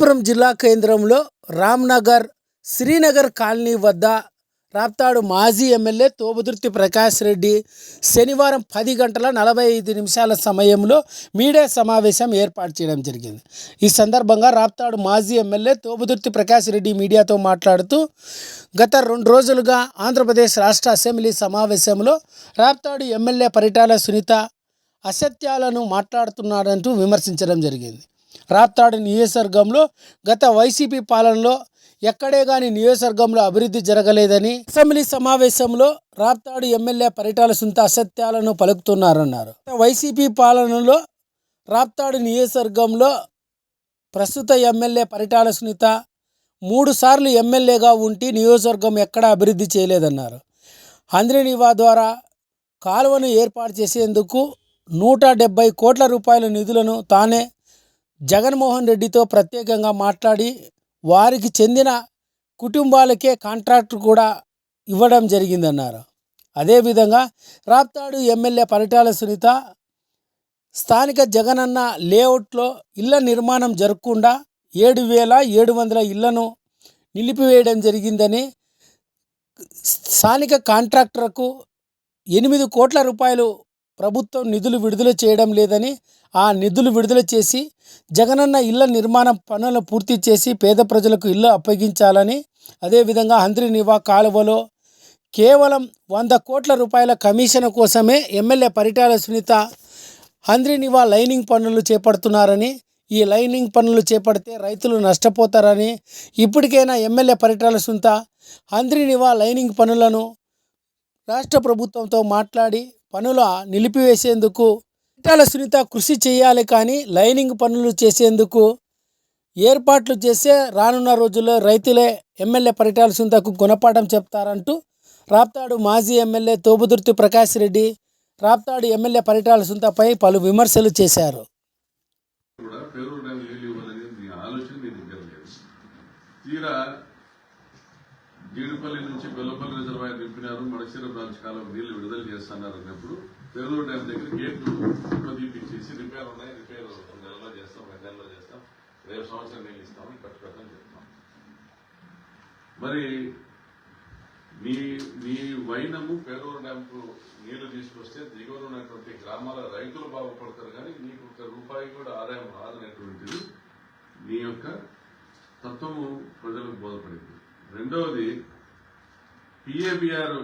అనంతపురం జిల్లా కేంద్రంలో రామ్నగర్ శ్రీనగర్ కాలనీ వద్ద రాప్తాడు మాజీ ఎమ్మెల్యే తోబుదుర్తి ప్రకాష్ రెడ్డి శనివారం పది గంటల నలభై ఐదు నిమిషాల సమయంలో మీడియా సమావేశం ఏర్పాటు చేయడం జరిగింది. ఈ సందర్భంగా రాప్తాడు మాజీ ఎమ్మెల్యే తోబుదుర్తి ప్రకాష్ రెడ్డి మీడియాతో మాట్లాడుతూ గత రెండు రోజులుగా ఆంధ్రప్రదేశ్ రాష్ట్ర అసెంబ్లీ సమావేశంలో రాప్తాడు ఎమ్మెల్యే పరిటాల సునీత అసత్యాలను మాట్లాడుతున్నాడంటూ విమర్శించడం జరిగింది. రాప్తాడు నియోజకవర్గంలో గత వైసీపీ పాలనలో ఎక్కడే గాని నియోజకవర్గంలో అభివృద్ధి జరగలేదని అసెంబ్లీ సమావేశంలో రాప్తాడు ఎమ్మెల్యే పరిటాల సుంత అసత్యాలను పలుకుతున్నారన్నారు. వైసీపీ పాలనలో రాప్తాడు నియోజకవర్గంలో ప్రస్తుత ఎమ్మెల్యే పరిటాల సునీత మూడుసార్లు ఎమ్మెల్యేగా ఉండి నియోజకవర్గం ఎక్కడా అభివృద్ధి చేయలేదన్నారు. హంద్రినివా ద్వారా కాలువను ఏర్పాటు చేసేందుకు నూట డెబ్బై కోట్ల రూపాయల నిధులను తానే జగన్మోహన్ రెడ్డితో ప్రత్యేకంగా మాట్లాడి వారికి చెందిన కుటుంబాలకే కాంట్రాక్ట్ కూడా ఇవ్వడం జరిగిందన్నారు. అదేవిధంగా రాప్తాడు ఎమ్మెల్యే పరిటాల సునీత స్థానిక జగనన్న లేఅవుట్లో ఇళ్ళ నిర్మాణం జరగకుండా ఏడు వేల ఏడు వందల ఇళ్ళను నిలిపివేయడం జరిగిందని స్థానిక కాంట్రాక్టర్కు ఎనిమిది కోట్ల రూపాయలు ప్రభుత్వం నిధులు విడుదల చేయడం లేదని ఆ నిధులు విడుదల చేసి జగనన్న ఇళ్ళ నిర్మాణం పనులను పూర్తి చేసి పేద ప్రజలకు ఇళ్ళు అప్పగించాలని అదేవిధంగా హంద్రి నివా కాలువలో కేవలం వంద కోట్ల రూపాయల కమిషన్ కోసమే ఎమ్మెల్యే పరిటాల సునీత హంద్రి నివా లైనింగ్ పనులు చేపడుతున్నారని ఈ లైనింగ్ పనులు చేపడితే రైతులు నష్టపోతారని ఇప్పటికైనా ఎమ్మెల్యే పరిటాల సునీత హంద్రి నివా లైనింగ్ పనులను రాష్ట్ర ప్రభుత్వంతో మాట్లాడి పనుల నిలిపివేసేందుకు పరిటాల సునీత కృషి చేయాలి కానీ లైనింగ్ పనులు చేసేందుకు ఏర్పాట్లు చేస్తే రానున్న రోజుల్లో రైతులే ఎమ్మెల్యే పరిటాల సునీతకు గుణపాఠం చెప్తారంటూ రాప్తాడు మాజీ ఎమ్మెల్యే తోబుదుర్తి ప్రకాష్ రెడ్డి రాప్తాడు ఎమ్మెల్యే పరిటాల సునీతపై పలు విమర్శలు చేశారు. తీరా జీడిపల్లి నుంచి బెల్లపల్లి రిజర్వాయర్ నింపిన మడసిర బ్రాంచ్ కాలం నీళ్ళు విడుదల చేస్తున్నారు అన్నప్పుడు పేరూరు డ్యామ్ దగ్గర గేట్లు ఫోటో రిపేర్ ఉన్నాయి రిపేర్ కొన్ని నెలల్లో చేస్తాం రెండు నెలల్లో చేస్తాం రేపు సంవత్సరం నీళ్ళు ఇస్తామని ఖర్చు చెప్తాం. మరి మీ మీ వైనము పేరూరు డ్యాంకు నీళ్ళు తీసుకొస్తే దిగువన ఉన్నటువంటి గ్రామాల రైతులు బాగుపడతారు కానీ నీకు ఒక రూపాయి కూడా ఆదాయం రాదనేటువంటిది మీ యొక్క తత్వము ప్రజలకు బోధపడింది. రెండవది పిఏబిఆర్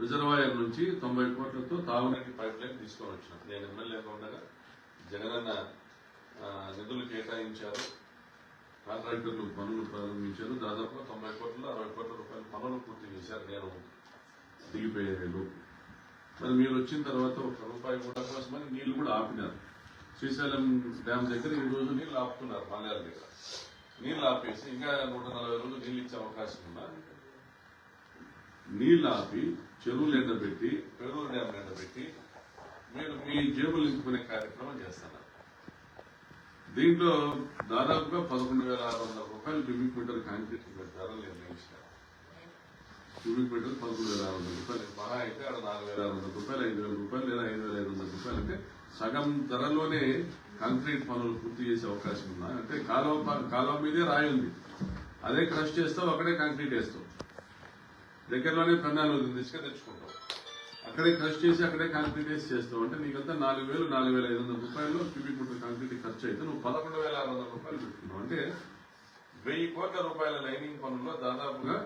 రిజర్వాయర్ నుంచి తొంభై కోట్లతో తాగునీటి పైప్ లైన్ తీసుకొని వచ్చిన. నేను ఎమ్మెల్యేగా ఉండగా జగనన్న నిధులు కేటాయించారు. కాంట్రాక్టర్లు పనులు ప్రారంభించారు. దాదాపుగా తొంభై కోట్ల అరవై కోట్ల రూపాయల పనులు పూర్తి చేశారు. నేను దిగిపోయే మరి మీరు వచ్చిన తర్వాత ఒక రూపాయి కూడా కోసమని నీళ్ళు కూడా ఆపినారు. శ్రీశైలం డ్యామ్ దగ్గర ఈ రోజు నీళ్ళు ఆపుతున్నారు మలయాళ దగ్గర. నీళ్ళు ఆపేసి ఇంకా నూట నలభై రోజులు నీళ్ళు ఇచ్చే అవకాశం ఉందా? నీళ్ళు ఆపి చెరువులు ఎండబెట్టి పెరూరు డ్యామ్ ఎండబెట్టి మీరు మీ జేబులు నింపుకునే కార్యక్రమం చేస్తున్నారు దీంట్లో దాదాపుగా పదకొండు వేల ఆరు వందల రూపాయలు క్యూబిక్ మీటర్ కాంక్రీట్ ధరలు నిర్ణయించారు క్యూబిక్ మీటర్ పదకొండు వేల ఆరు వందల రూపాయలు. మహా అయితే ఆడ నాలుగు వేల ఆరు వందల రూపాయలు ఐదు వేల రూపాయలు లేదా ఐదు వేల ఐదు వందల రూపాయలు అంటే సగం ధరలోనే కాంక్రీట్ పనులు పూర్తి చేసే అవకాశం ఉందా? అంటే కాలువ కాలువ మీదే రాయి ఉంది. అదే క్రష్ చేస్తావు అక్కడే కాంక్రీట్ వేస్తావు. దగ్గరలోనే పెన్నాలు తీసుకొని తెచ్చుకుంటాం. అక్కడే క్రష్ చేసి అక్కడే కాంక్రీట్ వేసి చేస్తావు అంటే నీకంతా నాలుగు వేలు నాలుగు వేల ఐదు వందల రూపాయలు క్యూబిక్ మీటర్ కాంక్రీట్ ఖర్చు అయితే నువ్వు పదకొండు వేల ఆరు వందల రూపాయలు పెట్టుకున్నావు. అంటే వెయ్యి కోట్ల రూపాయల లైనింగ్ పనుల్లో దాదాపుగా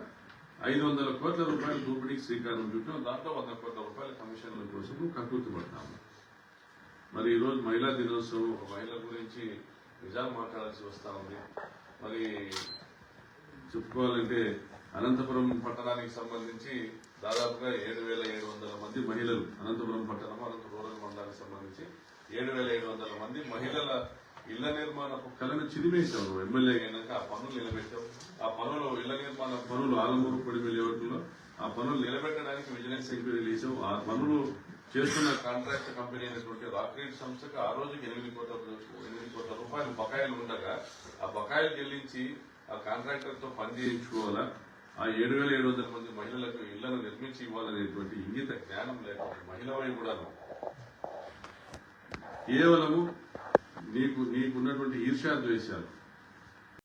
ఐదు వందల కోట్ల రూపాయలు దోపిడీకి శ్రీకారం చుట్టాం. దాంట్లో వంద కోట్ల రూపాయల కమిషన్ల కోసం కకృతి పడతాము మరి ఈరోజు మహిళా దినోత్సవం ఒక మహిళ గురించి నిజాలు మాట్లాడాల్సి వస్తా ఉంది. మరి చెప్పుకోవాలంటే అనంతపురం పట్టణానికి సంబంధించి దాదాపుగా ఏడు వేల ఏడు వందల మంది మహిళలు అనంతపురం పట్టణం అనంత రూరల్ మండలానికి సంబంధించి ఏడు వేల ఏడు వందల మంది మహిళల ఇళ్ళ నిర్మాణ కళను చిదిమేశాము ఎమ్మెల్యే అయినాక ఆ పనులు నిలబెట్టావు ఆ పనులు ఇళ్ళ నిర్మాణ పనులు ఆలమూరు పొడిమిల్లి ఒకటిలో ఆ పనులు నిలబెట్టడానికి విజిలెన్స్ ఎంక్వైరీలు చేసావు ఆ పనులు చేస్తున్న కాంట్రాక్ట్ కంపెనీ అయినటువంటి రాక్రీడ్ సంస్థకు ఆ రోజుకి ఎనిమిది కోట్ల ఎనిమిది కోట్ల రూపాయలు బకాయిలు ఉండగా ఆ బకాయిలు చెల్లించి ఆ కాంట్రాక్టర్తో పని చేయించుకోవాలా? ఆ ఏడు వేల ఏడు వందల మంది మహిళలకు ఇళ్ళను నిర్మించి ఇవ్వాలనేటువంటి ఇంగిత జ్ఞానం లేకుండా మహిళవై కూడా కేవలము నీకు నీకున్నటువంటి ఈర్ష్యా ద్వేషాలు